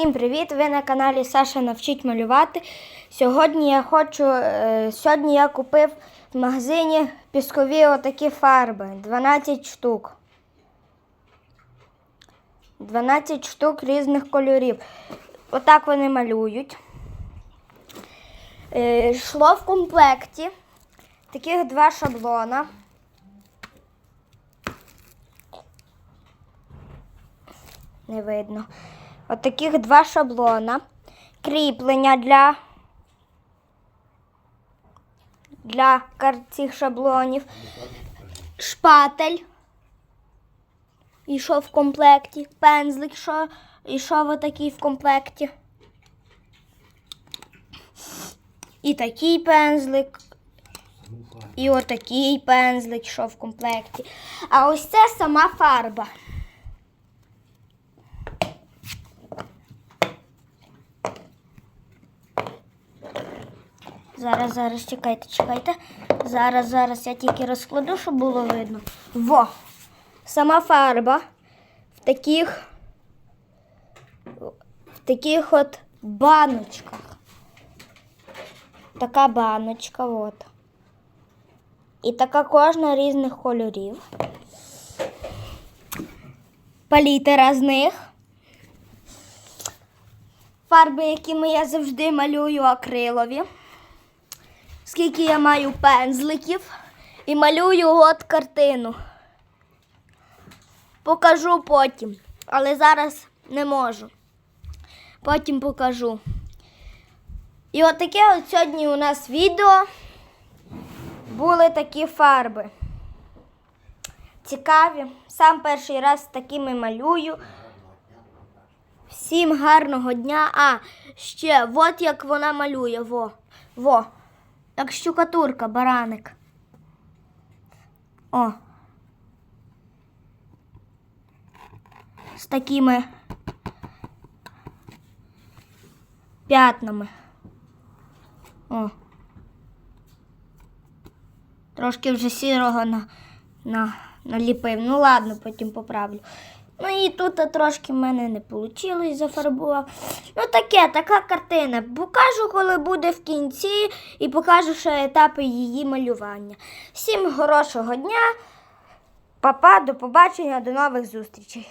Всім привіт! Ви на каналі Саша Навчить малювати. Сьогодні я хочу. е, Сьогодні я купив в магазині піскові отакі фарби 12 штук. 12 штук різних кольорів. Отак вони малюють. Е, Йшло в комплекті таких два шаблона. Не видно. От два шаблона. Кріплення для, для цих шаблонів. Шпатель. Ішов в комплекті. Пензлик що ішов отакий в комплекті. І такий пензлик. І отакий пензлик йшов в комплекті. А ось це сама фарба. Зараз, зараз, чекайте, чекайте. Зараз, зараз я тільки розкладу, щоб було видно. Во! Сама фарба в таких, в таких от баночках. Така баночка, от. І така кожна різних кольорів. Палітера з них. Фарби, якими я завжди малюю акрилові скільки я маю пензликів і малюю от картину. Покажу потім, але зараз не можу. Потім покажу. І от таке от сьогодні у нас відео були такі фарби. Цікаві. Сам перший раз такими малюю. Всім гарного дня. А, ще, от як вона малює. Во. Во. Як щукатурка, бараник. О. З такими п'ятнами. О. Трошки вже сірого на, на, наліпив. Ну ладно, потім поправлю. Ну і тут трошки в мене не вийшло, зафарбував. Ну таке, така картина. Покажу, коли буде в кінці, і покажу ще етапи її малювання. Всім хорошого дня, Па-па, до побачення, до нових зустрічей.